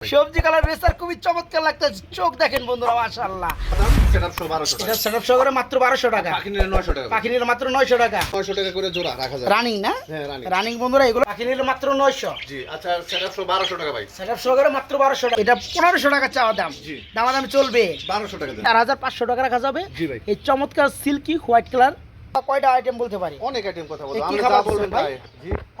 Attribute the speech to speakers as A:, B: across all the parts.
A: সবজি colour racer খুবই চমৎকার লাগতেছে। চোখ দেখেন বন্ধুরা মাশাআল্লাহ।
B: সেটআপ সহ 1200 টাকা।
A: এটা সেটআপ মাত্র বারোশো টাকা।
B: বাকি নিলে 900 টাকা
A: পাখি নিলে মাত্র নয়শো টাকা।
B: 900 টাকা করে জোড়া রাখা যায়
A: রানিং না?
B: হ্যাঁ।
A: রানিং। বন্ধুরা এগুলো পাখি নিলে মাত্র নয়শো।
B: জি আচ্ছা সেটআপ সহ 1200 টাকা ভাই।
A: সেটআপ মাত্র বারোশো টাকা। এটা পনেরোশো টাকা চাওয়া দাম।
B: জি।
A: দামা দাম চলবে।
B: 1200 টাকা দেন
A: চার হাজার পাঁচশো টাকা রাখা যাবে।
B: জি ভাই।
A: এই চমৎকার সিল্কি হোয়াইট কালার কয়টা আইটেম বলতে পারি?
B: অনেক আইটেম কথা বলব।
A: কি খাবার
B: যা বলবেন
A: ভাই?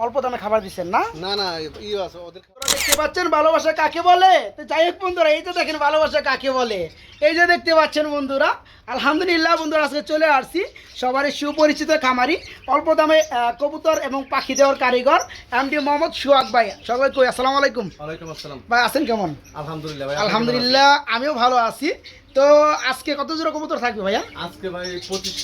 A: অল্প দামে খাবার দিচ্ছেন না?
B: না না ই আছে ওদের
A: দেখতে পাচ্ছেন ভালোবাসা কাকে বলে? তো যাই হোক বন্ধুরা এই তো দেখেন ভালোবাসা কাকে বলে? এই যে দেখতে পাচ্ছেন বন্ধুরা আলহামদুলিল্লাহ বন্ধুরা আজকে চলে আসছি সবারই সুপরিচিত খামারি অল্প দামে কবুতর এবং পাখি দেওয়ার কারিগর এমডি মোহাম্মদ সুয়াক ভাই। সবাই কই? আসসালামু আলাইকুম।
B: ওয়ালাইকুম আসসালাম।
A: ভাই আছেন কেমন?
B: আলহামদুলিল্লাহ ভাই
A: আলহামদুলিল্লাহ আমিও ভালো আছি। তো আজকে কত জোড়া কবুতর থাকবে ভাইয়া?
B: আজকে ভাই 25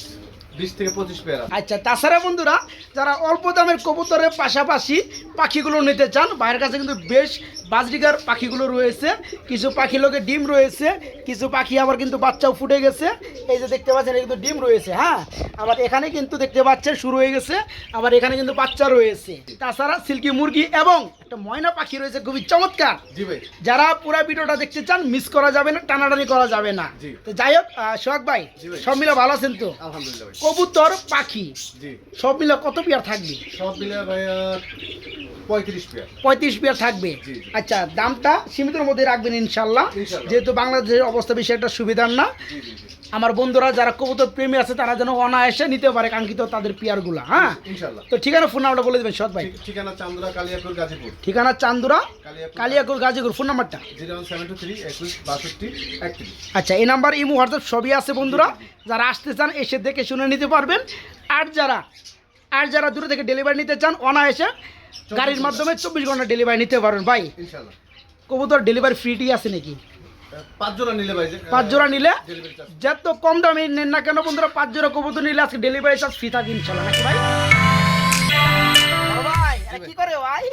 B: 20 থেকে 25 পেয়ার।
A: আচ্ছা তাছাড়া বন্ধুরা যারা অল্প দামের কবুতরের পাশাপাশি পাখিগুলো নিতে চান বাইরের কাছে কিন্তু বেশ বাজরিকার পাখিগুলো রয়েছে। কিছু পাখি লোকে ডিম রয়েছে কিছু পাখি আবার কিন্তু বাচ্চাও ফুটে গেছে। এই যে দেখতে পাচ্ছেন কিন্তু ডিম রয়েছে হ্যাঁ? আবার এখানে কিন্তু দেখতে পাচ্ছেন শুরু হয়ে গেছে আবার এখানে কিন্তু বাচ্চা রয়েছে। তাছাড়া সিল্কি মুরগি এবং একটা ময়না পাখি রয়েছে খুবই চমৎকার। যারা পুরো ভিডিওটা দেখতে চান মিস করা যাবে না টানাটানি করা যাবে না। তো যাই হোক সোহাগ ভাই সব মিলে ভালো আছেন তো?
B: আলহামদুলিল্লাহ
A: কবুতর পাখি। সব মিলে কত পেয়ার থাকবে?
B: সব মিলে ভাই 35 পেয়ার।
A: পঁয়ত্রিশ পেয়ার থাকবে। আচ্ছা দামটা সীমিতের মধ্যে রাখবেন ইনশাল্লাহ। যেহেতু বাংলাদেশের অবস্থা বেশি একটা সুবিধার না। আমার বন্ধুরা যারা কবুতর প্রেমী আছে তারা যেন অনায়াসে নিতে পারে কাঙ্ক্ষিত তাদের পেয়ারগুলো হ্যাঁ? তো ঠিকানা ফোন নাম্বারটা বলে দেবেন সৎ ভাই।
B: ঠিকানা চান্দুরা কালিয়াপুর গাজীপুর।
A: ঠিকানা চান্দুরা কালিয়াকুর গাজীপুর ফোন নাম্বারটা আচ্ছা এই নাম্বার ইমো হোয়াটসঅ্যাপ সবই আছে বন্ধুরা। যারা আসতে চান এসে দেখে শুনে নিতে পারবেন। আর যারা আর যারা দূরে থেকে ডেলিভারি নিতে চান অনায়াসে গাড়ির মাধ্যমে চব্বিশ ঘণ্টা ডেলিভারি নিতে পারবেন। ভাই
B: ইনশাআল্লাহ
A: কবুতর ডেলিভারি ফ্রিটি আছে নাকি?
B: পাঁচ জোড়া নিলে ভাই
A: পাঁচ জোড়া নিলে? যত কম দামে নেন না কেন বন্ধুরা পাঁচ জোড়া কবুতর নিলে আজকে ডেলিভারি চার্জ ফ্রি থাকে ইনশাল্লাহ নাকি ভাই? ভাই, কি করে ভাই?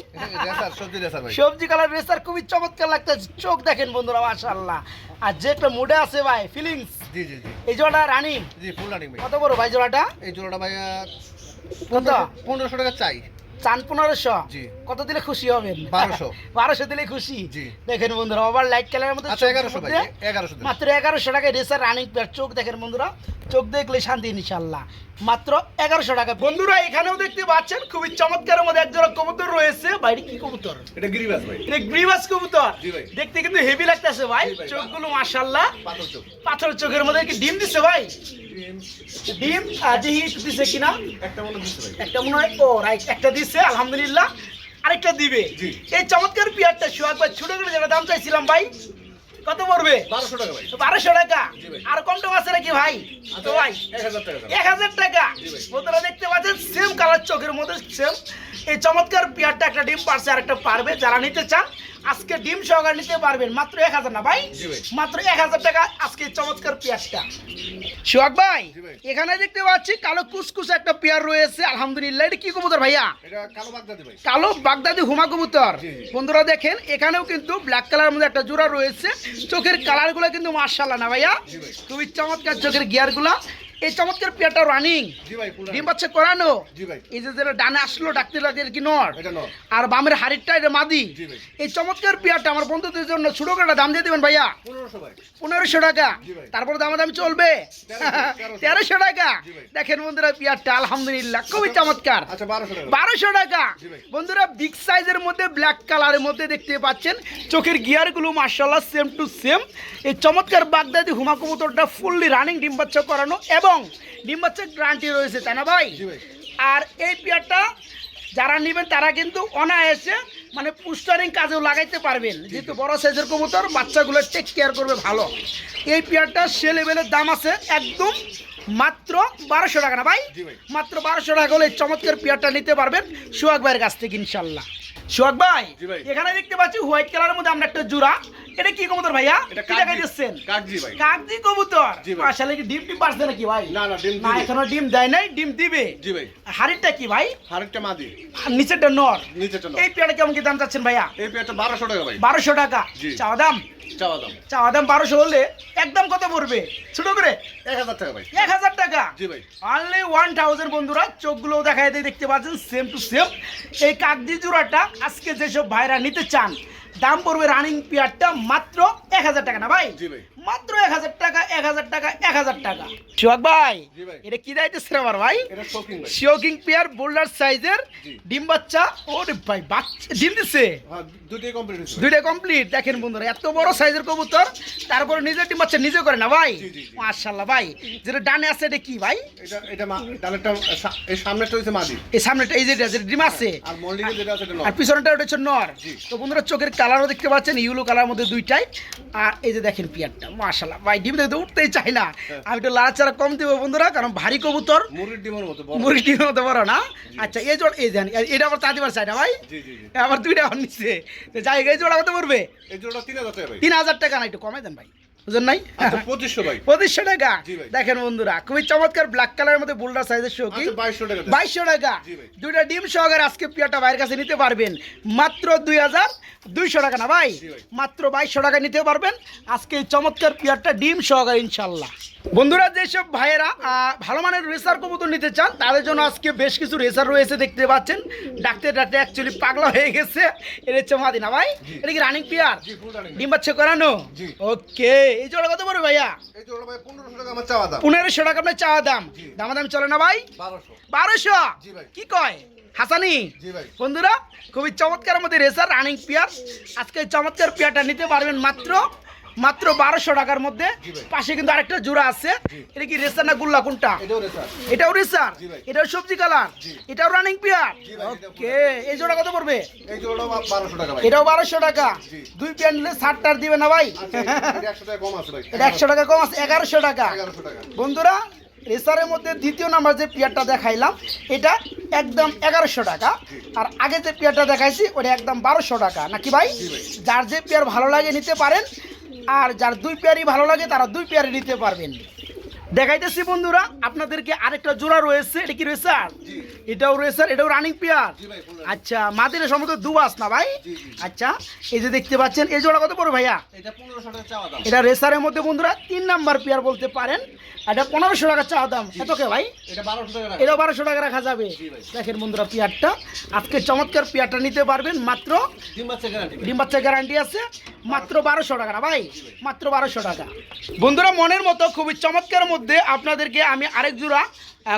B: সবজি রেসার ভাই।
A: সবজি কালার রেসার খুবই চমৎকার লাগতেছে। চোখ দেখেন বন্ধুরা মাশাআল্লাহ। আর যে একটা মুডে আছে ভাই ফিলিংস
B: জি জি জি।
A: এই জোড়াটা রানিং?
B: জি ফুল রানিং ভাই।
A: কত বড় ভাই জোড়াটা?
B: এই জোড়াটা ভাই
A: কত?
B: পনেরোশো টাকা চাই।
A: চান পনেরোশো?
B: জি।
A: কত দিলে খুশি হবেন?
B: বারোশো।
A: বারোশো দিলে খুশি?
B: জি।
A: দেখেন বন্ধুরা আবার লাইট কালারের মধ্যে
B: এগারোশো এগারোশো
A: মাত্র এগারোশো টাকায় রেসার রানিং চোখ দেখেন বন্ধুরা চোখ দেখলে শান্তি ইনশাল্লাহ মাত্র এগারোশো টাকা বন্ধুরা এখানেও দেখতে পাচ্ছেন খুবই চমৎকারের মধ্যে একজোড়া কবুতর রয়েছে। বাইরে কি কবুতর?
B: এটা গিরিবাস ভাই।
A: এটা গ্রিবাস কবুতর? দেখতে কিন্তু হেভি লাগতেছে ভাই।
B: ভাই।
A: চোখগুলো মাশাল্লাহ
B: পাথর চোখ।
A: পাথর চোখের মধ্যে কি ডিম দিছে ভাই? ডিম। আজ হিট দিছে কিনা?
B: একটা মনে দিচ্ছে ভাই।
A: একটা মনে হয় ও রাইট একটা দিছে আলহামদুলিল্লাহ। আরেকটা দিবে। এই চমৎকার পিয়ারটা সোহাগ ভাই ছোট করে যেটা দাম চাইছিলাম ভাই কত পড়বে?
B: বারোশো টাকা ভাই।
A: বারোশো টাকা? আর কম টম আছে নাকি ভাই? তো ভাই
B: এক হাজার টাকা
A: এক হাজার টাকা। বন্ধুরা দেখতে পাচ্ছেন সেম কালার চোখের মধ্যে সেম এই চমৎকার পেয়ারটা একটা ডিম পারছে আর একটা পারবে যারা নিতে চান আজকে ডিম সহকারে নিতে পারবেন। মাত্র এক হাজার না ভাই? মাত্র এক হাজার টাকা আজকে চমৎকার পেয়ারটা। সোহাগ ভাই এখানে দেখতে পাচ্ছি কালো কুসকুস একটা পেয়ার রয়েছে। আলহামদুলিল্লাহ এটা কি কবুতর ভাইয়া?
B: কালো বাগদাদি ভাই।
A: কালো বাগদাদি হুমা কবুতর। বন্ধুরা দেখেন এখানেও কিন্তু ব্ল্যাক কালার মধ্যে একটা জোড়া রয়েছে। চোখের কালারগুলো কিন্তু মার্শাল্লাহ না ভাইয়া? খুবই চমৎকার চোখের গিয়ারগুলো এই চমৎকার পেয়ারটা রানিং ডিম বাচ্চা করানো। এই যে যেটা ডানে আসলো ডাকতে লাগে কি নর? আর বামের হাড়িরটা এটা মাদি। এই চমৎকার পেয়ারটা আমার বন্ধুদের জন্য ছোট করে দাম দিয়ে দেবেন ভাইয়া?
B: পনেরোশো
A: টাকা। তারপরে দাম দাম চলবে?
B: তেরোশো,
A: টাকা। দেখেন বন্ধুরা পেয়ারটা আলহামদুলিল্লাহ খুবই চমৎকার।
B: আচ্ছা বারোশো টাকা।
A: বন্ধুরা বিগ সাইজের মধ্যে ব্ল্যাক কালারের মধ্যে দেখতে পাচ্ছেন চোখের গিয়ারগুলো মার্শাল্লাহ সেম টু সেম এই চমৎকার বাগদাদি হুমা কবুতরটা ফুললি রানিং ডিম বাচ্চা করানো। এবং ডিম বাচ্চা গ্রান্টি রয়েছে তাই না ভাই? আর এই পেয়ারটা যারা নেবেন তারা কিন্তু অনায়াসে মানে পুস্টারিং কাজেও লাগাইতে পারবেন। যেহেতু বড় সাইজের কবুতর বাচ্চাগুলো টেক কেয়ার করবে ভালো। এই পেয়ারটা সে লেভেলের দাম আছে একদম মাত্র বারোশো টাকা না ভাই?
B: ভাই।
A: মাত্র বারোশো টাকা হলে চমৎকার পেয়ারটা নিতে পারবেন সোহাগ ভাইয়ের কাছ থেকে ইনশাল্লাহ। সোহাগ ভাই এখানে দেখতে পাচ্ছি হোয়াইট কালারের মধ্যে আমরা একটা জোড়া। এটা কি কবুতর ভাইয়া?
B: এটা
A: কি
B: কাকজি।
A: দেখাই দিচ্ছেন?
B: কাকজি ভাই।
A: কাকজি কবুতর? আসলে কি ডিম টিম পারছে নাকি ভাই?
B: না না ডিম
A: না এখনও ডিম দেয় নাই ডিম দিবে।
B: জি ভাই।
A: হাড়িটা কি ভাই?
B: হাড়িটা মাদি।
A: আর নিচেরটা নর।
B: নিচেটা নর।
A: এই পেয়ারটা কেমন কি দাম চাচ্ছেন ভাইয়া?
B: এই পেয়ারটা 1200 টাকা ভাই।
A: 1200 টাকা।
B: জি।
A: চাওয়া দাম?
B: চাওয়া দাম
A: চাওয়া দাম বারোশো হলে একদম কত পড়বে? ছোট করে?
B: এক হাজার টাকা ভাই।
A: এক হাজার টাকা?
B: জি ভাই।
A: অনলি ওয়ান থাউজেন্ড বন্ধুরা চোখগুলো দেখা দিয়ে দেখতে পাচ্ছেন সেম টু সেম এই কাকদি জোড়াটা আজকে যেসব ভাইরা নিতে চান দাম পড়বে রানিং পেয়ারটা মাত্র এক হাজার টাকা না ভাই? মাত্র এক হাজার টাকা এক হাজার টাকা এক হাজার টাকা। সোহাগ ভাই এটা কি দাইতেছে আমার ভাই? শিওকিং পেয়ার বোল্ডার সাইজের ডিম বাচ্চা। ওরে ভাই বাচ্চা ডিম দিচ্ছে
B: হ্যাঁ।
A: দুইটা কমপ্লিট দেখেন বন্ধুরা এত বড় সাইজের কবুতর তারপরে নিজের ডিম বাচ্চা নিজে করে না ভাই। মাশাল্লাহ ভাই যেটা ডানে আছে এটা কি ভাই?
B: এটা এটা ডানেরটা এই সামনেরটা হচ্ছে মাদি।
A: এই সামনেটা এই যেটা যেটা ডিম আছে।
B: আর মল্লিকে যেটা আছে এটা নর।
A: আর পিছনটা ওটা হচ্ছে নর। তো বন্ধুরা চোখের কালারও দেখতে পাচ্ছেন ইউলো কালার মধ্যে দুইটাই। আর এই যে দেখেন পিয়ারটা মাশাল্লাহ ভাই ডিম দেখতে উঠতেই চাই না।
B: হ্যাঁ।
A: আমি একটু লাল চারা কম দেবো বন্ধুরা কারণ ভারী কবুতর।
B: মুরগির ডিমের মতো মুরগির
A: মুরগি ডিমের মতো বড় না? আচ্ছা এই জোড় এই জানি এটা আবার তাঁতিবার চাই না ভাই? আবার দুইটা আমার নিচ্ছে যাই এই জোড়া কত পড়বে?
B: এই জোড়া তিন হাজার টাকা
A: তিন হাজার টাকা না একটু কমে দেন ভাই। বুঝলেন নাই?
B: আচ্ছা পঁচিশশো
A: পঁচিশশো টাকা? দেখেন বন্ধুরা খুবই চমৎকার ব্ল্যাক কালারের মধ্যে বুলডার সাইজের শো
B: কি? বাইশশো টাকা
A: বাইশশো টাকা। দুইটা ডিম সহকারে আজকে পিয়াটা ভাইয়ের কাছে নিতে পারবেন। মাত্র দুই হাজার দুইশো টাকা না ভাই?
B: ভাই।
A: মাত্র বাইশশো টাকা নিতে পারবেন। আজকে এই চমৎকার পিয়ারটা ডিম সহকারে ইনশাল্লাহ। বন্ধুরা যেসব ভাইয়েরা ভালো মানের রেসার কবুতর নিতে চান তাদের জন্য আজকে বেশ কিছু রেসার রয়েছে দেখতে পাচ্ছেন। ডাকতে ডাকতে অ্যাকচুয়ালি পাগলা হয়ে গেছে। এর হচ্ছে মাদিনা ভাই। এটা কি রানিং পিয়ার ডিম বাচ্চা করানো? ওকে এই জোড়া কত পড়বে ভাইয়া?
B: এই জোড়া ভাই পনেরোশো টাকা আমার চাওয়া দাম।
A: পনেরোশো টাকা আপনার চাওয়া দাম। দামাদাম চলে না ভাই?
B: বারোশো।
A: বারোশো? কি কয়? হাসানি? বন্ধুরা খুবই চমৎকার মধ্যে রেসার রানিং পিয়ার আজকে চমৎকার পিয়ারটা নিতে পারবেন মাত্র মাত্র বারোশো টাকার মধ্যে। পাশে কিন্তু আরেকটা জোড়া আছে। এটা কি রেসার না গুল্লা কোনটা?
B: এটাও রেসার।
A: এটাও সবজি কালার। এটাও রানিং পিয়ার ওকে এই জোড়া কত পড়বে? এটাও বারোশো টাকা। দুই পিয়ার নিলে ষাট টার দিবে না ভাই?
B: আচ্ছা এটা একশো টাকা কম আছে
A: এগারোশো টাকা। বন্ধুরা রেসারের মধ্যে দ্বিতীয় নাম্বার যে পিয়ারটা দেখাইলাম এটা একদম এগারোশো টাকা। আর আগে যে পিয়ারটা দেখাইছি ওটা একদম বারোশো টাকা। নাকি ভাই। যার যে পেয়ার ভালো লাগে নিতে পারেন আর যার দুই পেয়ারই ভালো লাগে তারা দুই পেয়ারি নিতে পারবেন। দেখাইতেছি বন্ধুরা আপনাদেরকে আরেকটা জোড়া রয়েছে। এটা কি রয়েছে আর এটাও রয়েছে এটাও রানিং পেয়ার আচ্ছা মাদিনের সম্ভবত দুবাস না ভাই। আচ্ছা এই যে দেখতে পাচ্ছেন এই জোড়া কত পড়বে ভাইয়া?
B: এটা
A: রেসারের মধ্যে বন্ধুরা তিন নাম্বার পেয়ার বলতে পারেন। এটা পনেরোশো টাকা চাওয়া দাম। এত কে ভাই?
B: এটা বারোশো টাকা রাখা।
A: যাবে। দেখেন বন্ধুরা পেয়ারটা আজকে চমৎকার পেয়ারটা নিতে পারবেন মাত্র
B: ডিম বাচ্চা গ্যারান্টি
A: আছে মাত্র বারোশো টাকা না ভাই। মাত্র বারোশো টাকা। বন্ধুরা মনের মতো খুবই চমৎকার মধ্যে আপনাদেরকে আমি আরেক জোড়া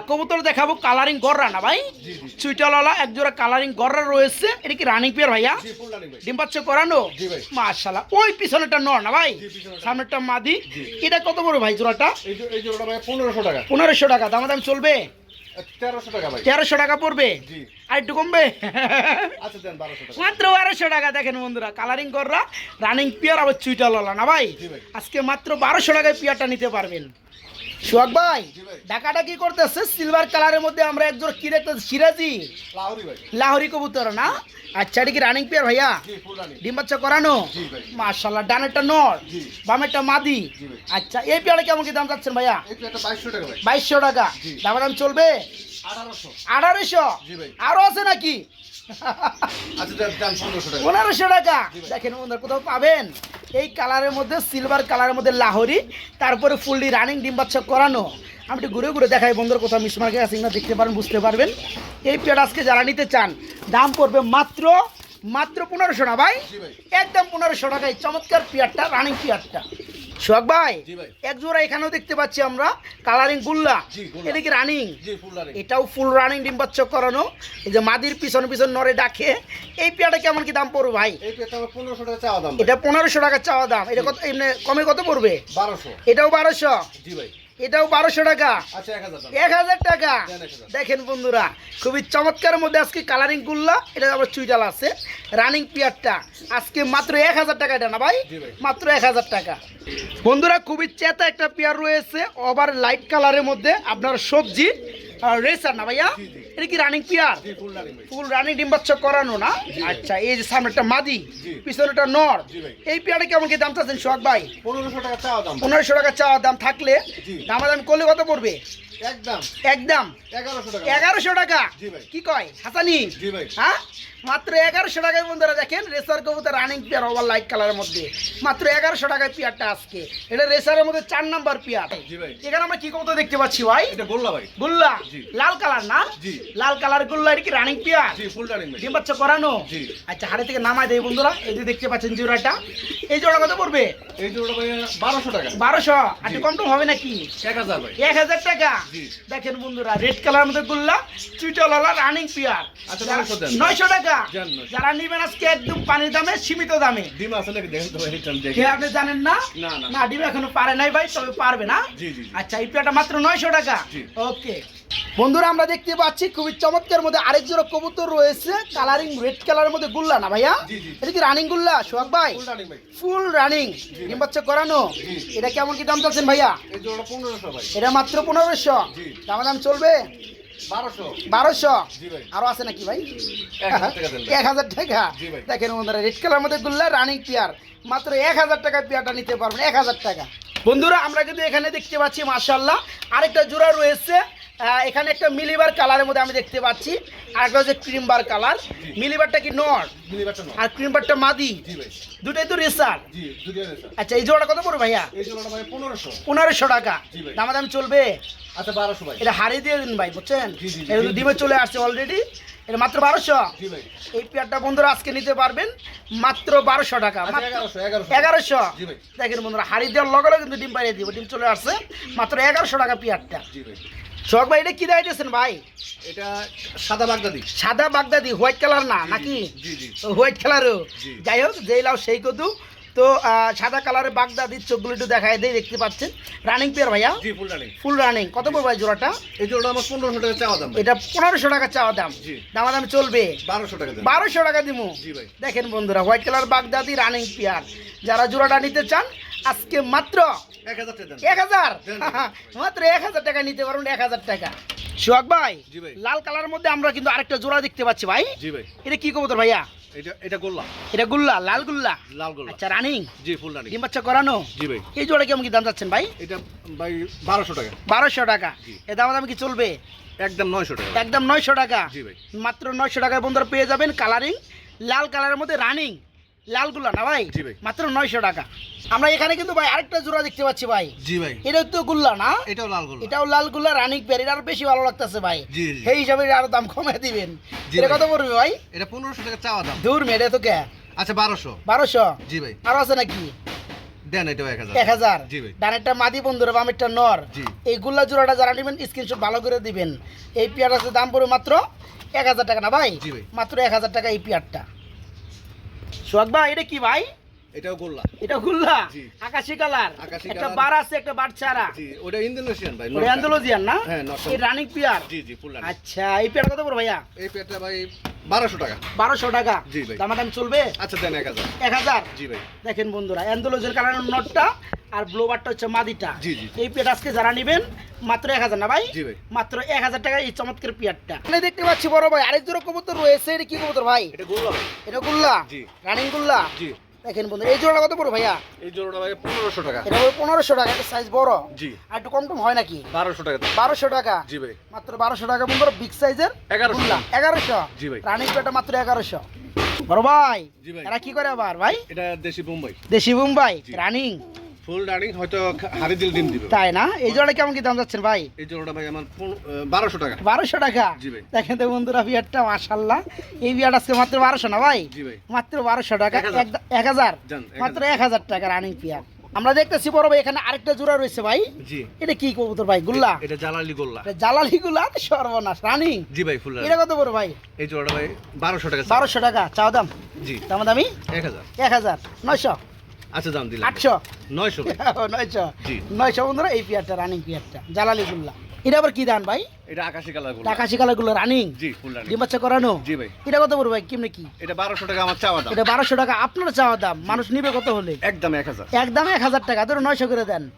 A: কবুতর দেখাবো কালারিং গররা না ভাই।
B: জি
A: এক জোড়া কালারিং গররা রয়েছে। এটা কি রানিং পেয়ার ভাইয়া? ডিম বাচ্চা করানো?
B: জি
A: ওই পিছনেটা নর না ভাই। সামনেরটা মাদি। এটা কত বড় ভাই জোড়াটা?
B: পনেরোশো টাকা।
A: পনেরোশো টাকা। দামাদাম চলবে?
B: তেরোশো টাকা
A: পড়বে? আর একটু কমবে?
B: আচ্ছা
A: মাত্র বারোশো টাকা দেখেন বন্ধুরা। কালারিং কররা রানিং পিয়ার আবার চুইটা ললা না ভাই। আজকে মাত্র বারোশো টাকায় পিয়ারটা নিতে পারবেন। সোহাগ ভাই ঢাকাটা কি করতেছে? সিলভার কালারের মধ্যে আমরা একজোড় কি দেখতেছি সিরাজি।
B: লাহোরি
A: কবুতর না? আচ্ছা এটা কি রানিং পিয়ার ভাইয়া? ডিম বাচ্চা করানো। মাশাল্লাহ ডানেরটা নর বামেরটা মাদি। আচ্ছা এই পেয়ারে কেমন কি দাম চাচ্ছেন ভাইয়া?
B: বাইশশো টাকা
A: বাইশশো দাম চলবে?
B: আঠারোশো।
A: আঠারোশো?
B: জি ভাই।
A: আরও আছে নাকি?
B: পনেরোশো টাকা।
A: পনেরোশো টাকা। দেখেন বন্ধুরা কোথাও পাবেন? এই কালারের মধ্যে সিলভার কালারের মধ্যে লাহোরি তারপরে ফুললি রানিং ডিম বাচ্চা করানো। আমি একটু ঘুরে ঘুরে দেখাই বন্ধুর কোথাও মিসমার্কে আছে কিনা দেখতে পারেন বুঝতে পারবেন। এই পেয়ার আজকে যারা নিতে চান দাম পড়বে মাত্র মাত্র পনেরোশো না ভাই?
B: ভাই।
A: একদম পনেরোশো টাকায় চমৎকার পেয়ারটা রানিং পেয়ারটা। সোহাগ ভাই এক জোড়া এখানেও দেখতে পাচ্ছি আমরা কালারিং গুল্লা। এদিকে রানিং এটাও ফুল রানিং ডিম বাচ্চা করানো। এই যে মাদির পিছন পিছন নরে ডাকে। এই পেয়াটা কেমন কি দাম পড়বে ভাই? এটা পনেরোশো টাকা চাওয়া দাম। এটা কত এমনি কমে কত পড়বে?
B: বারোশো।
A: এটাও বারোশো।
B: জি ভাই।
A: এটাও বারোশো টাকা।
B: আচ্ছা এক হাজার টাকা।
A: দেখেন বন্ধুরা খুবই চমৎকারের মধ্যে আজকে কালারিং করলা এটা আবার চুইটাল আছে রানিং পিয়ারটা আজকে মাত্র এক হাজার টাকা এটা না ভাই? মাত্র এক হাজার টাকা। বন্ধুরা খুবই চেতা একটা পিয়ার রয়েছে ওভার লাইট কালারের মধ্যে আপনার সবজি। রেসার না ভাইয়া। এটা কি রানিং পিয়ার
B: ফুল রানিং
A: ডিম্বাচ্ছ ডিম বাচ্চা করানো না? আচ্ছা এই যে সামনেটা মাদি
B: পিছনে
A: একটা নর। এই পেয়ারে কেমন কি দাম চাচ্ছেন সোহাগ ভাই?
B: পনেরোশো টাকা চাওয়া দাম।
A: পনেরোশো টাকা চাওয়া দাম থাকলে। দামাদাম করলে কত পড়বে?
B: একদম।
A: একদম।
B: এগারোশো টাকা।
A: এগারোশো টাকা? কি কয়? হাসানি? হ্যাঁ? মাত্র এগারোশো টাকায় বন্ধুরা দেখেন রেসার কবুতর রানিং পেয়ার ওভার লাইট কালারের মধ্যে। মাত্র এগারোশো টাকায় পিয়ারটা আজকে। এটা রেসারের মধ্যে চার নাম্বার পেয়ার। এখানে আমরা কি কবুতর দেখতে পাচ্ছি ভাই?
B: এটা বললা ভাই।
A: গুল্লা। লাল কালার না? লাল কালারগুলো আর কি রানিং পেয়ার ডিম বাচ্চা করানো? আচ্ছা হাড়ি থেকে নামাই দেয় বন্ধুরা। এই যে দেখতে পাচ্ছেন জোড়াটা। এই জোড়া কত পড়বে?
B: এই ভাই বারোশো টাকা।
A: বারোশো।
B: জি।
A: কম টম হবে নাকি?
B: এক হাজার
A: এক হাজার টাকা। দেখেন বন্ধুরা রেড কালার মধ্যে গুল্লা চুইটলালা রানিং পিয়ার
B: আচ্ছা,
A: নয়শো টাকা।
B: দেন
A: যারা নিবেন আজকে একদম পানির দামে সীমিত দামে।
B: ডিম আসলে দেখেন তো
A: আপনি জানেন না?
B: না,
A: ডিম এখনও পারে নাই ভাই তবে পারবে না। আচ্ছা এই মাত্র নয়শো টাকা। ওকে। বন্ধুরা আমরা দেখতে পাচ্ছি খুবই চমৎকার মধ্যে আরেক জোড়া কবুতর রয়েছে কালারিং রেড কালারের মধ্যে গুল্লা না ভাইয়া। এটা কি রানিং গুল্লা সোহাগ ভাই?
B: ফুল রানিং
A: ডিম বাচ্চা করানো। এটা কেমন কি দাম চাচ্ছেন ভাইয়া? এটা মাত্র পনেরোশো। দাম চলবে?
B: বারোশো।
A: বারোশো? আরও আছে নাকি ভাই?
B: এক হাজার টাকা
A: দেখেন রেড কালার মধ্যে গুল্লা রানিং পেয়ার মাত্র এক হাজার টাকা পেয়ারটা নিতে পারবেন এক হাজার টাকা। বন্ধুরা আমরা কিন্তু এখানে দেখতে পাচ্ছি মার্শাল্লাহ আরেকটা জোড়া রয়েছে। এখানে একটা মিলিবার কালারের মধ্যে আমি দেখতে পাচ্ছি আর একটা হচ্ছে ক্রিমবার কালার। মিলিবারটা কি নর?
B: নয়
A: আর ক্রিমবারটা মাদি? দুটাই তো রেসার। আচ্ছা এই জোড়াটা কত পড়বে ভাইয়া?
B: পনেরোশো।
A: পনেরোশো টাকা। দামা দাম চলবে?
B: আচ্ছা বারোশো ভাই।
A: এটা হারিয়ে দিয়ে দিন ভাই বুঝছেন। এটা তো ডিমে চলে আসছে অলরেডি এটা মাত্র বারোশো? এই পেয়ারটা বন্ধুরা আজকে নিতে পারবেন মাত্র বারোশো টাকা।
B: আচ্ছা এগারোশো
A: দেখেন বন্ধুরা হাড়ি দেওয়ার লগে লগে কিন্তু ডিম পাইয়ে দিব ডিম চলে আসছে। মাত্র এগারোশো টাকা পেয়ারটা। শখ ভাই। এটা কি দেয় দিয়েছেন ভাই?
B: এটা সাদা বাগদাদি।
A: সাদা বাগদাদি হোয়াইট কালার না নাকি? হোয়াইট কালারও। যাই হোক যেই লাও সেই কদু। তো সাদা কালারের বাগদাদির চোখগুলো একটু দেখায় দেয় দেখতে পাচ্ছেন। রানিং পেয়ার ভাইয়া?
B: জি ফুল রানিং
A: ফুল রানিং কত পড়বে ভাই জোড়াটা?
B: এই জোড়াটা আমার পনেরোশো টাকা চাওয়া দাম
A: এটা পনেরোশো টাকা চাওয়া দাম।
B: জি।
A: দামা দাম চলবে?
B: বারোশো টাকা দাম
A: বারোশো টাকা দিমু?
B: জি ভাই।
A: দেখেন বন্ধুরা white colour Baghdadi running pair যারা জোড়াটা নিতে চান আজকে মাত্র
B: এক হাজার
A: এক হাজার? মাত্র এক হাজার টাকা নিতে পারবেন এক হাজার টাকা। সোহাগ ভাই। লাল কালারের মধ্যে আমরা কিন্তু আরেকটা জোড়া দেখতে পাচ্ছি ভাই।
B: জি ভাই।
A: এটা কি কবুতর ভাইয়া?
B: এটা এটা গোল্লা।
A: এটা গুল্লা লাল গুল্লা?
B: লাল গোল্লা।
A: আচ্ছা রানিং?
B: জি ফুল রানিং
A: ডিম বাচ্চা করানো?
B: জি ভাই।
A: এই জোড়া কেমন কি দাম যাচ্ছেন ভাই?
B: এটা ভাই বারোশো টাকা।
A: বারোশো টাকা।
B: জি।
A: এ দাম দাম কি চলবে?
B: একদম নয়শো টাকা।
A: একদম নয়শো টাকা।
B: জি ভাই।
A: মাত্র নয়শো টাকায় বন্ধুরা পেয়ে যাবেন কালারিং লাল কালারের মধ্যে রানিং লালগুলা না ভাই?
B: জি ভাই।
A: মাত্র নয়শো টাকা। আমরা এখানে কিন্তু ভাই আরেকটা জোড়া দেখতে পাচ্ছি ভাই।
B: জি ভাই।
A: এটা তো গুল্লা না?
B: এটাও লাল গোল্লা
A: এটাও লাল গুল্লা রানিং পেয়ার এটা আরও বেশি ভালো লাগতেছে ভাই। সেই হিসাবে আরও দাম কমে দিবেন। এটা কত পড়বে ভাই?
B: এটা পনেরোশো টাকা চাওয়া দাম।
A: দূর তো কে?
B: আচ্ছা বারোশো।
A: বারোশো?
B: জি ভাই।
A: আরও আছে নাকি?
B: দেন এটাও এক হাজার।
A: এক হাজার।
B: জি ভাই।
A: ডানেরটা মাদি বন্ধুরা বামেরটা নর। এই গুল্লা জোড়াটা যারা নেবেন স্ক্রিনশট ভালো করে দিবেন। এই পেয়ারটার দাম পড়বে মাত্র এক হাজার টাকা না ভাই। মাত্র এক হাজার টাকা এই পেয়ারটা। সোহাগ ভাই এটা কি ভাই?
B: এটাও গোল্লা।
A: এটা গুল্লা। আকাশি কালার। একটা বার আছে একটা বার ছাড়া।
B: জি ওটা ইন্দোনেশিয়ান ভাই
A: ওটা অ্যান্ডোলজিয়ান না?
B: হ্যাঁ,
A: এই রানিং পেয়ার
B: জি জি ফুল রানিং
A: আচ্ছা এই পেয়ার কত পড়বে ভাইয়া?
B: এই পেটটা ভাই বারোশো টাকা।
A: বারোশো টাকা।
B: জি ভাই।
A: দামাদামি চলবে?
B: আচ্ছা দেন এক হাজার।
A: এক হাজার?
B: জি ভাই।
A: দেখেন বন্ধুরা অ্যান্ডোলজের কালারের নটটা আর ব্লোবারটা হচ্ছে মাদিটা।
B: জি, জি।
A: এই পেট আজকে যারা নেবেন মাত্র এক হাজার না ভাই?
B: জি ভাই।
A: মাত্র এক হাজার টাকা এই চমৎকার পেয়ারটা এখানে দেখতে পাচ্ছি বড় ভাই আরেক জোড়া কবুতর রয়েছে এটা কি কবুতর ভাই?
B: এটা গোল্লা
A: এটা গুল্লা?
B: জি।
A: রানিং গুল্লা?
B: জি।
A: দেখেন বন্ধু এই জোড়াটা কত বড় ভাইয়া?
B: এই জোড়াটা ভাই পনেরোশো টাকা।
A: এটা পনেরোশো টাকা এটা সাইজ বড়।
B: জি।
A: আর একটু কম টম হয় নাকি?
B: বারোশো টাকা।
A: বারোশো টাকা?
B: জি ভাই।
A: মাত্র বারোশো টাকা বন্ধু বিগ সাইজের
B: এগারোশো।
A: এগারোশো?
B: জি ভাই।
A: রানিং পেটা মাত্র এগারোশো। বড় ভাই
B: জি ভাই।
A: এরা কি করে আবার ভাই?
B: এটা দেশি বোম্বাই।
A: দেশি মুম্বাই রানিং।
B: ফুল রানিং হয়তো হাড়ি দিল ডিম দিবে
A: তাই না? এই কেমন কি দাম যাচ্ছেন ভাই?
B: এই জোড়াটা ভাই আমার বারোশো টাকা।
A: বারোশো টাকা?
B: জি ভাই।
A: দেখেন তো বন্ধুরা বিয়ারটা এই বিয়ারটা আজকে মাত্র বারোশো না ভাই?
B: জি ভাই।
A: মাত্র বারোশো টাকা।
B: এক হাজার।
A: মাত্র এক হাজার টাকা রানিং পিয়ার আমরা দেখতেছি বড় ভাই এখানে আরেকটা জোড়া রয়েছে ভাই।
B: জি।
A: এটা কি কবুতর ভাই? গুল্লা?
B: এটা জালালি গোল্লা।
A: এটা জালালি গুলা সর্বনাশ রানিং
B: জি ভাই ফুল
A: এটা কত বড় ভাই?
B: এই জোড়াটা ভাই বারোশো টাকা
A: বারোশো টাকা। চাও দাম?
B: জি।
A: দাম দামি
B: এক হাজার।
A: এক হাজার। নয়শো?
B: আচ্ছা দাম দিলাম।
A: আটশো।
B: নয়শো।
A: নয়শো।
B: জি।
A: নয়শো বন্ধুরা এই পিয়ারটা রানিং পিয়ারটা। জালালি গুল্লা এটা আবার কি দান ভাই?
B: এটা আকাশি কালার গোল্লা
A: টাকা গুলো রানিং
B: জি ফুল রানিং
A: ডিম বাচ্চা করানো?
B: জি ভাই।
A: এটা কত পড়বে ভাই কেমনে কি?
B: এটা বারোশো টাকা আমার চাওয়া দাম।
A: এটা বারোশো টাকা আপনার চাওয়া দাম। মানুষ নিবে কত হলে?
B: একদম এক হাজার।
A: একদম এক হাজার টাকা ধরো নয়শো করে দেন।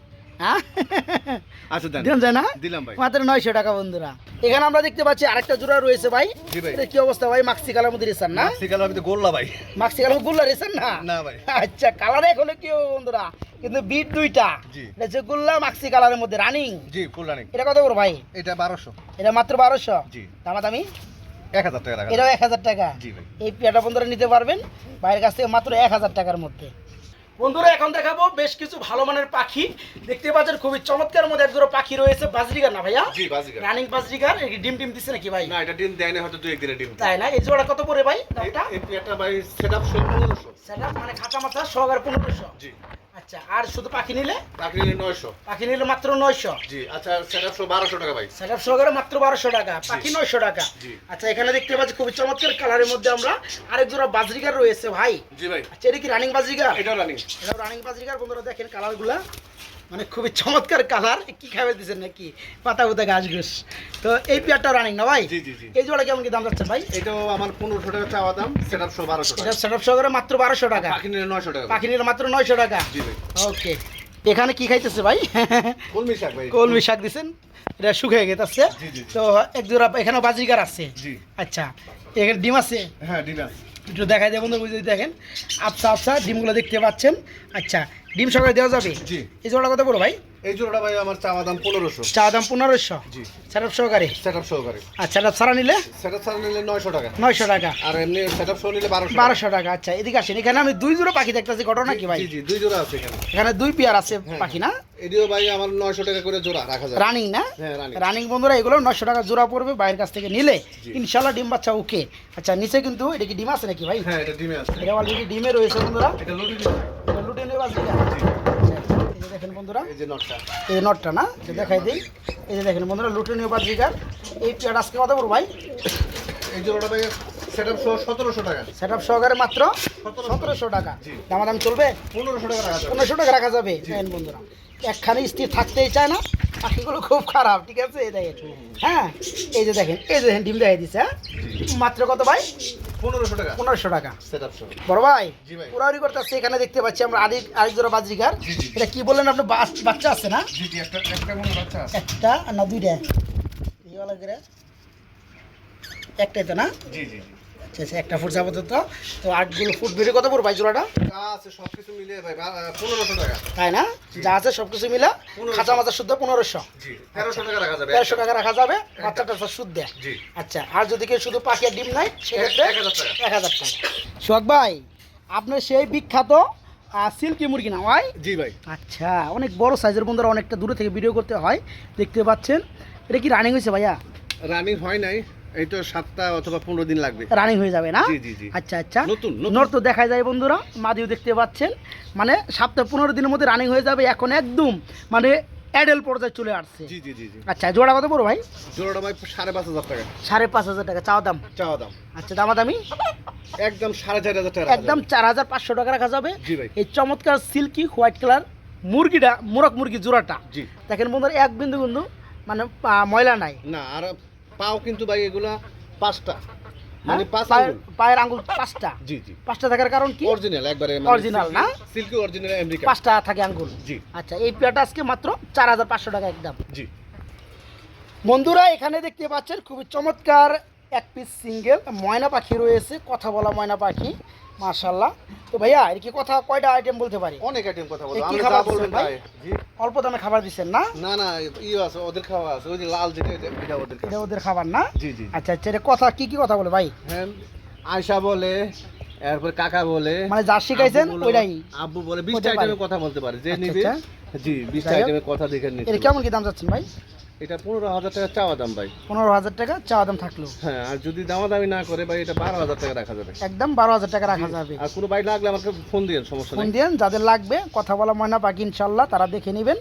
B: আচ্ছা
A: যায় না?
B: দিলাম ভাই।
A: মাত্র নয়শো টাকা বন্ধুরা। এখানে আমরা দেখতে পাচ্ছি আরেকটা জোড়া রয়েছে ভাই। কি অবস্থা ভাই? মাক্সি কালার মধ্যে রেসান না?
B: আকাশি কালার ভিতরে গোল্লা ভাই।
A: মাক্সি কালার গুল্লা রেসান না?
B: না ভাই।
A: আচ্ছা কালার এক হলে কি বন্ধুরা? কিন্তু বিট দুইটা। গুল্লা মাক্সি কালারের মধ্যে রানিং
B: জি ফুল রানিং
A: এটা কত ভাই?
B: এটা
A: এটা মাত্র বারোশো?
B: জি।
A: দামা দামি
B: এক হাজার টাকা
A: এটাও এক হাজার টাকা।
B: জি ভাই।
A: এই পেয়াটা বন্ধুরা নিতে পারবেন। বাইরের কাছ থেকে মাত্র এক হাজার টাকার মধ্যে। বন্ধুরা এখন দেখাবো বেশ কিছু ভালো মানের পাখি। দেখতে পাচ্ছেন খুবই চমৎকার মধ্যে এক জোড়া পাখি রয়েছে বাজরিগার না ভাইয়া?
B: জি
A: রানিং বাজরিগার ডিম ডিম টিম দিচ্ছে নাকি ভাই?
B: না এটা ডিম দেয় না হয়তো দুই একদিনে ডিম।
A: তাই না? এই জোড়া কত পড়ে ভাই দামটা?
B: এটা ভাই সেটআপ সব পনেরোশো
A: সেটা মানে খাতা মাথা সহকারে পনেরোশো।
B: জি।
A: আচ্ছা আর শুধু পাখি নিলে?
B: পাখি নিলে নয়শো।
A: পাখি নিলে মাত্র নয়শো?
B: জি আচ্ছা সেটআপ বারোশো টাকা ভাই।
A: সেটআপ করে মাত্র বারোশো টাকা। পাখি নয়শো টাকা। আচ্ছা এখানে দেখতে পাচ্ছি খুবই চমৎকার কালারের মধ্যে আমরা আরেক জোড়া বাজরিগার রয়েছে ভাই।
B: জি ভাই।
A: আচ্ছা এটা কি রানিং বাজরিগার
B: এটাও রানিং
A: এটা রানিং বাজরিকার। বন্ধুরা দেখেন কালারগুলা। মানে খুবই চমৎকার কালার কি খাবে দিচ্ছেন নাকি? পাতা পুতা গাছ ঘুষ। তো এই পেয়ারটাও রানিং না ভাই? এই জোড়া কেমন কি দাম যাচ্ছে ভাই?
B: এটাও আমার পনেরোশো টাকা চাওয়া দাম সেটআপ সব বারোশো টাকা।
A: সেটআপ সহকারে মাত্র বারোশো টাকা।
B: বাকি নিলে নয়শো টাকা।
A: পাখি নিলে মাত্র নয়শো টাকা।
B: জি ভাই।
A: ওকে এখানে কি খাইতেছে ভাই?
B: কলমি শাক ভাই।
A: কলমি শাক দিছেন? এটা শুকিয়ে গেছে। তো এক জোড়া এখানেও বাজরিকার আছে।
B: জি।
A: আচ্ছা এখানে ডিম আছে?
B: হ্যাঁ ডিম আছে।
A: একটু দেখাই দেয় বন্ধু দেখেন। আচ্ছা আচ্ছা ডিমগুলো দেখতে পাচ্ছেন। আচ্ছা ডিম সকালে দেওয়া যাবে? এই জোড়া কথা বলো ভাই?
B: এই জোড়াটা ভাই আমার চাওয়া দাম পনেরোশো।
A: চা দাম পনেরোশো?
B: জি।
A: সেটআপ সহকারে?
B: সেটআপ সহকারে।
A: আচ্ছা এটা ছাড়া নিলে?
B: সেটআপ ছাড়া নিলে নয়শো টাকা।
A: নয়শো টাকা।
B: আর এমনি সেটআপ সহ নিলে বারোশো
A: বারোশো টাকা আচ্ছা এদিকে আসেন। এখানে আমি দুই জোড়া পাখি দেখতেছি ঘটনা কি ভাই?
B: জি জি দুই জোড়া আছে এখানে।
A: এখানে দুই পেয়ার আছে
B: হ্যাঁ।
A: পাখি না?
B: এটিও ভাই আমার নয়শো টাকা করে জোড়া রাখা যায়
A: রানিং না?
B: হ্যাঁ রানিং
A: বন্ধুরা এগুলো নশো টাকা জোড়া পড়বে বাইরের কাছ থেকে নিলে ইনশাল্লাহ ডিম বাচ্চা ওকে। আচ্ছা নিচে কিন্তু এটা কি ডিম আছে নাকি ভাই?
B: হ্যাঁ এটা ডিমে আছে।
A: এটা অলরেডি ডিমে রয়েছে বন্ধুরা।
B: এটা লুটি
A: এটা লুটে নেওয়া আছে এটা।
B: জি
A: আচ্ছা, এই যে দেখেন বন্ধুরা।
B: এই যে নটটা।
A: এই নটটা না? দেখাই দিই। এই যে দেখেন বন্ধুরা লুটে নিয়ে বাজিকার এই পেয়ার আজকে কথা বলব ভাই?
B: এই জোড়াটা ভাই সেটআপ সহ সতেরোশো টাকা।
A: সেট আপ সহকারে মাত্র সতেরোশো টাকা।
B: জি।
A: দামাদাম চলবে?
B: পনেরোশো টাকা রাখা
A: টাকা রাখা যাবে? দেখেন বন্ধুরা একখানে স্থির থাকতেই চায় না পাখিগুলো খুব খারাপ ঠিক আছে? এই দেখেন। হ্যাঁ এই যে দেখেন এই যে দেখেন ডিম দেখাই দিচ্ছে হ্যাঁ? মাত্র কত ভাই?
B: পনেরোশো টাকা।
A: পনেরোশো টাকা।
B: সেটআপ
A: বড় ভাই। পুরাউরি করতে আসছে এখানে দেখতে পাচ্ছি আমরা আরেক আরেক জোড়া বাজরিকার। এটা কি বললেন আপনার বাচ- বাচ্চা আছে না?
B: একটা একটা
A: একটা না দুইটা? একটাই তো না?
B: জি জি জি।
A: একটা ফুট আপাতত তো। আটগুলো ফুট বেরিয়ে কত পড়বে জোড়াটা?
B: যা আছে সব কিছু মিলিয়ে ভাই পনেরোশো টাকা।
A: তাই না? যা আছে সব কিছু মিলে। খাঁচা মাথা শুদ্ধ পনেরোশো।
B: তেরোশো টাকা রাখা যাবে।
A: তেরোশো টাকা রাখা যাবে শুদ্ধ আচ্ছা আর যদি কেউ শুধু পাখি আর ডিম নাই সেক্ষেত্রে
B: এক হাজার টাকা।
A: এক হাজার টাকা। সোহাগ ভাই আপনার সেই বিখ্যাত সিল্কি মুরগি না ভাই?
B: জি ভাই।
A: আচ্ছা অনেক বড় সাইজের বন্ধুরা অনেকটা দূরে থেকে ভিডিও করতে হয় দেখতে পাচ্ছেন। এটা কি রানিং হয়েছে ভাইয়া?
B: রানিং হয় নাই। এই তো সাতটা অথবা পনেরো দিন লাগবে।
A: রানিং হয়ে যাবে না। আচ্ছা আচ্ছা।
B: নতুন, নতুন।
A: দেখা যায় বন্ধুরা মাদিও দেখতে পাচ্ছেন। মানে সপ্তাহ পনেরো দিনের মধ্যে রানিং হয়ে যাবে এখন একদম মানে অ্যাডেল পর্যায়ে চলে আসছে।
B: জি জি জি জি।
A: আচ্ছা জোড়া কত বড় ভাই?
B: জোড়াটা ভাই সাড়ে পাঁচ হাজার টাকা।
A: সাড়ে পাঁচ হাজার টাকা চাওয়া দাম?
B: চাওয়া দাম।
A: আচ্ছা দামাদামি?
B: একদম সাড়ে চার হাজার টাকা
A: একদম চার হাজার পাঁচশো টাকা রাখা যাবে।
B: জি ভাই।
A: এই চমৎকার সিল্কি হোয়াইট কালার মুরগিটা মোরক মুরগি জোড়াটা।
B: জি।
A: দেখেন বন্ধুরা এক বিন্দু বিন্দু মানে ময়লা নাই।
B: না আর পাও কিন্তু ভাই এগুলা পাঁচটা। মানে
A: হ্যাঁ?
B: পাঁচ
A: পায়ের-
B: আঙ্গুল।
A: পায়ের আঙ্গুল পাঁচটা?
B: জি জি।
A: পাঁচটা থাকার কারণ কি?
B: অরিজিনাল একবারে
A: অরিজিনাল না?
B: সিল্কি অরিজিনাল আমেরিকা
A: পাঁচটা থাকে আঙ্গুল?
B: জি।
A: আচ্ছা এই পেয়ারটা আজকে মাত্র চার হাজার পাঁচশো টাকা একদম।
B: জি।
A: বন্ধুরা এখানে দেখতে পাচ্ছেন খুবই চমৎকার এক পিস সিঙ্গেল ময়না পাখি রয়েছে কথা বলা ময়না পাখি। মার্শাল্লাহ তো ভাইয়া এর কি কথা কয়টা আইটেম বলতে পারি?
B: অনেক আইটেম কথা বলব
A: কি
B: আপনি যা বলবেন
A: ভাই? অল্প দামে খাবার দিচ্ছেন না?
B: না না ইয়ে আছে ওদের খাওয়া আছে ওই যে লাল যেটা এটা ওদের
A: এটা ওদের খাবার না?
B: জি জি।
A: আচ্ছা আচ্ছা এটা কথা কি কি কথা বলে ভাই?
B: হ্যাঁ আয়সা বলে এরপর কাকা বলে
A: মানে যা শিখাইছেন ওইটাই
B: আব্বু বলে
A: বলতে
B: বিশটা
A: পারে।
B: আইটেমের কথা বলতে পারে যে
A: আচ্ছা,
B: নিবে
A: আচ্ছা।
B: জি বিশটা
A: যাই হোক।
B: আইটেমের কথা দেখে নিতে
A: এর কেমন কি দাম চাচ্ছেন ভাই?
B: এটা পনেরো হাজার টাকা চাওয়া দাম ভাই।
A: পনেরো হাজার টাকা চাওয়া দাম থাকল।
B: হ্যাঁ আর যদি দামাদামি না করে ভাই এটা বারো হাজার টাকা রাখা যাবে।
A: একদম বারো হাজার টাকা রাখা যাবে।
B: আর কোনো বাইক লাগলে আমাকে ফোন দিন সমস্যা
A: ফোন
B: নেই।
A: যাদের লাগবে কথা বলা ময়না পাখি ইনশাল্লাহ তারা দেখে নেবেন।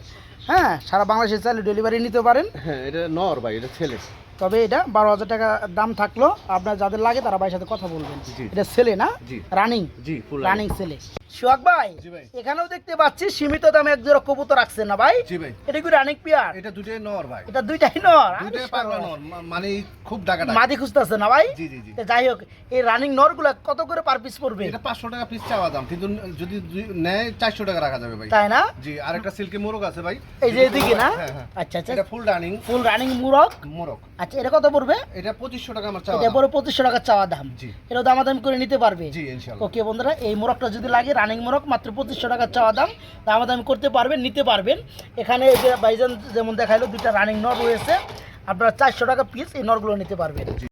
A: হ্যাঁ সারা বাংলাদেশে চাইলে ডেলিভারি নিতে পারেন।
B: হ্যাঁ এটা নর ভাই এটা ছেলে।
A: তবে এটা বারো হাজার টাকা দাম থাকল। আপনার যাদের লাগে তারা ভাইয়ের সাথে কথা বলবেন। এটা ছেলে না রানিং
B: জি
A: রানিং ছেলে। সোহাগ ভাই এখানেও দেখতে পাচ্ছি সীমিত দামে এক জোড়া কবুতর রাখছেন না ভাই? এটা কি রানিং পিয়ার?
B: এটা দুটোই নর ভাই।
A: এটা দুইটাই নর?
B: দুটোই পাগলা নর মানে খুব ডাকা
A: মাদি খুঁজতেছে না ভাই?
B: জি জি জি।
A: যাই হোক এই রানিং কত করে পার পিস পড়বে?
B: এটা পাঁচশো টাকা পিস চাওয়া দাম কিন্তু যদি নেয় চারশো টাকা রাখা যাবে ভাই।
A: তাই না?
B: জি আর একটা সিল্কি মোরগ আছে ভাই।
A: এই যে এদিকে না?
B: হ্যাঁ, হ্যাঁ।
A: আচ্ছা আচ্ছা।
B: এটা ফুল রানিং
A: ফুল রানিং মুরগ?
B: মোরগ।
A: আচ্ছা এটা কত পড়বে?
B: এটা পঁচিশশো টাকা আমার চাওয়া
A: এটা টাকা চাওয়া দাম।
B: জি।
A: এটা দামাদামি করে নিতে পারবে?
B: জি
A: ওকে বন্ধুরা এই মোরগটা যদি লাগে রানিং মোরগ, মাত্র পঁচিশশো টাকা চাওয়া দাম। দামাদামি করতে পারবেন, নিতে পারবেন। এখানে এই যে বাইজান যেমন দেখাইলো, দুইটা রানিং নর রয়েছে। আপনারা চারশো টাকা পিস এই নরগুলো নিতে পারবেন।